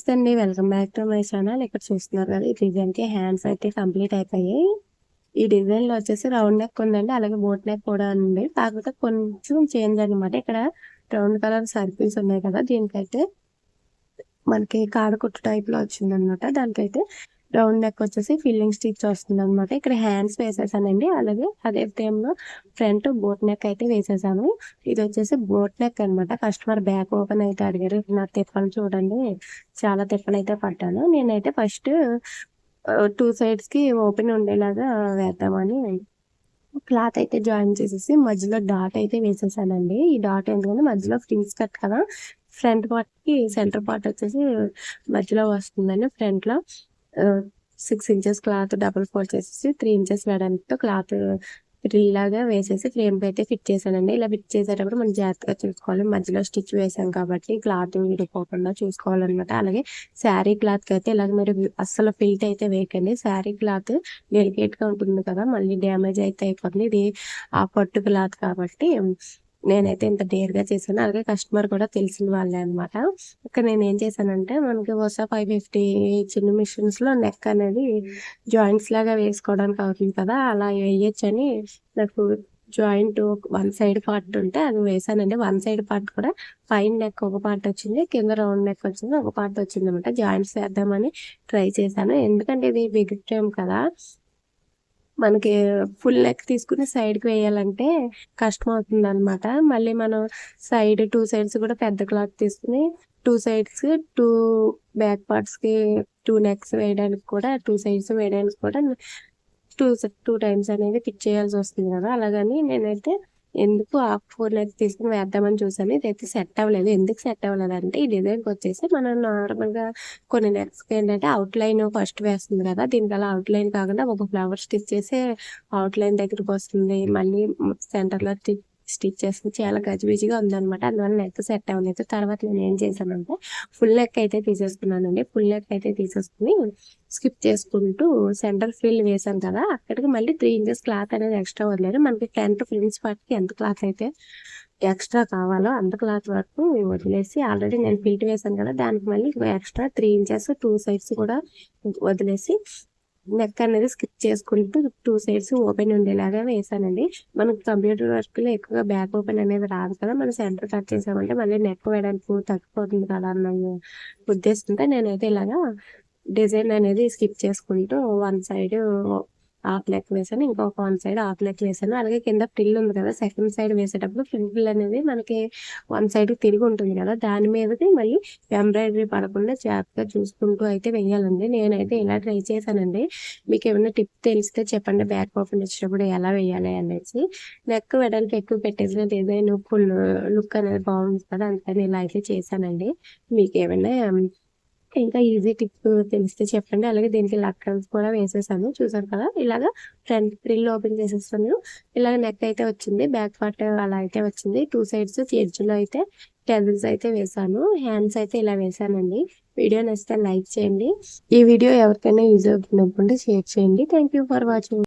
నమస్తే అండి welcome back to my channel. ఇక్కడ చూస్తున్నారు కదా ఈ డిజైన్కి హ్యాండ్స్ అయితే కంప్లీట్ అయిపోయాయి. ఈ డిజైన్లో వచ్చేసి రౌండ్ నెక్ ఉందండి. అలాగే బోట్ నెక్ కూడా ఉంది. కాకపోతే కొంచెం చేంజ్ అనమాట ఇక్కడ రౌండ్ కలర్ సర్కిల్స్ ఉన్నాయి కదా దీనికైతే మనకి కాడ కుట్టు టైప్లో దానికైతే రౌండ్ నెక్ వచ్చేసి ఫిల్లింగ్ స్టిచ్ వస్తుంది అనమాట ఇక్కడ హ్యాండ్స్ వేసేసానండి. అలాగే అదే టైంలో ఫ్రంట్ బోట్ నెక్ అయితే వేసేసాను. ఇది వచ్చేసి బోట్ నెక్ అనమాట కస్టమర్ బ్యాక్ ఓపెన్ అయితే అడిగారు. నా తిప్పలు చూడండి. చాలా తిప్పలు అయితే పడ్డాను నేనైతే ఫస్ట్ టూ సైడ్స్కి ఓపెన్ ఉండేలాగా వేద్దామని క్లాత్ అయితే జాయిన్ చేసేసి మధ్యలో డాట్ అయితే వేసేసానండి. ఈ డాట్ ఎందుకంటే మధ్యలో ఫ్రింగ్స్ కట్ కదా. ఫ్రంట్ పార్ట్కి సెంటర్ పార్ట్ వచ్చేసి మధ్యలో వస్తుందండి. ఫ్రంట్లో six inches cloth double fold చేసేసి త్రీ ఇంచెస్ వేయడానికి క్లాత్ లాగా వేసేసి ఫ్రేమ్ అయితే ఫిట్ చేశానండి. ఇలా ఫిట్ చేసేటప్పుడు మనం జాగ్రత్తగా చూసుకోవాలి. మధ్యలో స్టిచ్ వేసాం కాబట్టి క్లాత్ విడిపోకుండా చూసుకోవాలన్నమాట. అలాగే శారీ క్లాత్కి అయితే ఇలాగ మీరు అస్సలు ఫిల్ట్ అయితే వేయకండి. శారీ క్లాత్ డెలికేట్గా ఉంటుంది కదా మళ్ళీ డ్యామేజ్ అయితే అయిపోతుంది. ఇది ఆ పట్టు క్లాత్ కాబట్టి నేనైతే ఇంత డేర్గా చేశాను. అలాగే కస్టమర్ కూడా తెలిసిన వాళ్ళే అనమాట ఇక్కడ నేను ఏం చేశానంటే మనకి వసా ఫైవ్ ఫిఫ్టీ చిన్న మిషన్స్లో నెక్ అనేది జాయింట్స్ లాగా వేసుకోవడానికి అవుతుంది కదా అలా వేయొచ్చని నాకు జాయింట్ వన్ సైడ్ పార్ట్ ఉంటే అది వేసానండి. వన్ సైడ్ పార్ట్ కూడా పైన నెక్ ఒక పార్ట్ వచ్చింది కింద రౌండ్ నెక్ వచ్చింది ఒక పార్ట్ వచ్చింది అనమాట జాయింట్స్ వేద్దామని ట్రై చేశాను. ఎందుకంటే ఇది బిగ్ టైం కదా మనకి ఫుల్ నెక్ తీసుకుని సైడ్కి వేయాలంటే కష్టం అవుతుంది అనమాట మళ్ళీ మనం సైడ్ టూ సైడ్స్ కూడా పెద్ద క్లాత్ తీసుకుని టూ సైడ్స్ టూ బ్యాక్ పార్ట్స్కి టూ నెక్స్ వేయడానికి కూడా టూ సైడ్స్ వేయడానికి కూడా టూ టూ టైమ్స్ అనేది ఫిట్ చేయాల్సి వస్తుంది కదా. అలాగని నేనైతే ఎందుకు ఆ ఫోర్ నెక్స్ తీసుకుని వేద్దామని చూసాను ఇదైతే సెట్ అవ్వలేదు. ఎందుకు సెట్ అవ్వలేదు అంటే ఈ డిజైన్కి వచ్చేసి మనం నార్మల్గా కొన్ని నెక్స్కి ఏంటంటే అవుట్ లైన్ ఫస్ట్ వేస్తుంది కదా దీనికి అలా అవుట్ లైన్ కాకుండా ఒక ఫ్లవర్ స్టిచ్ చేసి అవుట్ లైన్ దగ్గరికి వస్తుంది. మళ్ళీ సెంటర్లో స్టిచ్ చేస్తే చాలా గజిబిజిగా ఉందనమాట అందువల్ల నెక్ సెట్ అవ్వలేదు తర్వాత నేను ఏం చేశానంటే ఫుల్ నెక్ అయితే తీసేసుకున్నానండి. ఫుల్ నెక్ అయితే తీసేసుకుని స్కిప్ చేసుకుంటూ సెంటర్ ఫిల్ వేసాను కదా అక్కడికి మళ్ళీ త్రీ ఇంచెస్ క్లాత్ అనేది ఎక్స్ట్రా వదిలేదు మనకి ఫ్రంట్ ఫ్రిన్స్ పార్ట్కి ఎంత క్లాత్ అయితే ఎక్స్ట్రా కావాలో అంత క్లాత్ వరకు వదిలేసి ఆల్రెడీ నేను ఫిల్ట్ వేసాను కదా దానికి మళ్ళీ extra three inches two sides కూడా వదిలేసి నెక్ అనేది స్కిప్ చేసుకుంటూ టూ సైడ్స్ ఓపెన్ ఉండేలాగా వేసానండి మనకు కంప్యూటర్ వర్క్లో ఎక్కువగా బ్యాక్ ఓపెన్ అనేది రాదు కదా మనం సెంటర్ కట్ చేసామంటే మళ్ళీ నెక్ వేయడానికి తగ్గిపోతుంది కదా అన్న ఉద్దేశంతో నేనైతే ఇలాగా డిజైన్ అనేది స్కిప్ చేసుకుంటూ వన్ సైడ్ హాఫ్ లెక్క వేసాను. ఇంకొక వన్ సైడ్ హాఫ్ లెక్క వేసాను. అలాగే కింద ఫ్రిల్ ఉంది కదా సెకండ్ సైడ్ వేసేటప్పుడు ఫ్రిల్ అనేది మనకి వన్ సైడ్ తిరిగి ఉంటుంది కదా దాని మీదకి మళ్ళీ ఎంబ్రాయిడరీ పడకుండా జాగ్రత్తగా చూసుకుంటూ అయితే వేయాలండి. నేనైతే ఇలా ట్రై చేశానండి. మీకు ఏమైనా టిప్ తెలిస్తే చెప్పండి. బ్యాక్ ఓపెన్ వచ్చినప్పుడు ఎలా వేయాలి అనేసి. నెక్ వెడల్పు ఎక్కువ పెట్టేసిన డిజైన్ ఫుల్ లుక్ అనేది బాగుంది కదా అందుకని ఇలా అయితే చేశానండి. మీకు ఏమైనా ఇంకా ఈజీ టిప్ తెలిస్తే చెప్పండి. అలాగే దీనికి లక్కన్స్ కూడా వేసేసాను. చూసారు కదా? ఇలాగా ఫ్రంట్ ఫ్రిల్ ఓపెన్ చేసేస్తాను ఇలాగ నెక్ అయితే వచ్చింది. బ్యాక్ పార్ట్ అలా అయితే వచ్చింది. టూ సైడ్స్ ఎడ్జ్లో అయితే టెజల్స్ అయితే వేసాను. హ్యాండ్స్ అయితే ఇలా వేసానండి. వీడియో నచ్చితే లైక్ చేయండి. ఈ వీడియో ఎవరికైనా యూజ్ అవుతున్నప్పుడు షేర్ చేయండి. Thank for watching